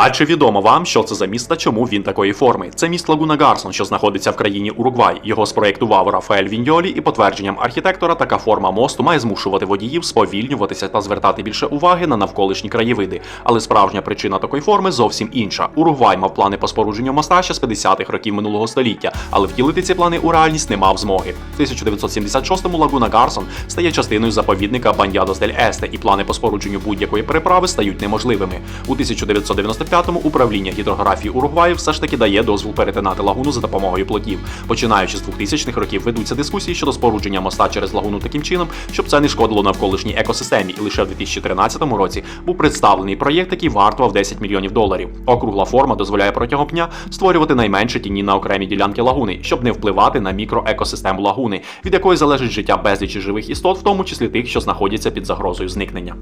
А чи відомо вам, що це за міст та чому він такої форми? Це міст Лагуна Гарсон, що знаходиться в країні Уругвай. Його спроєктував Рафаель Віньолі, і потвердженням архітектора така форма мосту має змушувати водіїв сповільнюватися та звертати більше уваги на навколишні краєвиди. Але справжня причина такої форми зовсім інша. Уругвай мав плани по спорудженню моста ще з 50-х років минулого століття, але втілити ці плани у реальність не мав змоги. В 1976-му Лагуна Гарсон стає частиною заповідника Баньядос дель Есте, і плани по спорудженню будь-якої переправи стають неможливими. У 1995-му управління гідрографії Уругваю все ж таки дає дозвіл перетинати лагуну за допомогою плотів. Починаючи з 2000-х років ведуться дискусії щодо спорудження моста через лагуну таким чином, щоб це не шкодило навколишній екосистемі. І лише в 2013 році був представлений проєкт, який вартував 10 мільйонів доларів. Округла форма дозволяє протягом дня створювати найменші тіні на окремі ділянки лагуни, щоб не впливати на мікроекосистему лагуни, від якої залежить життя безлічі живих істот, в тому числі тих, що знаходяться під загрозою зникнення.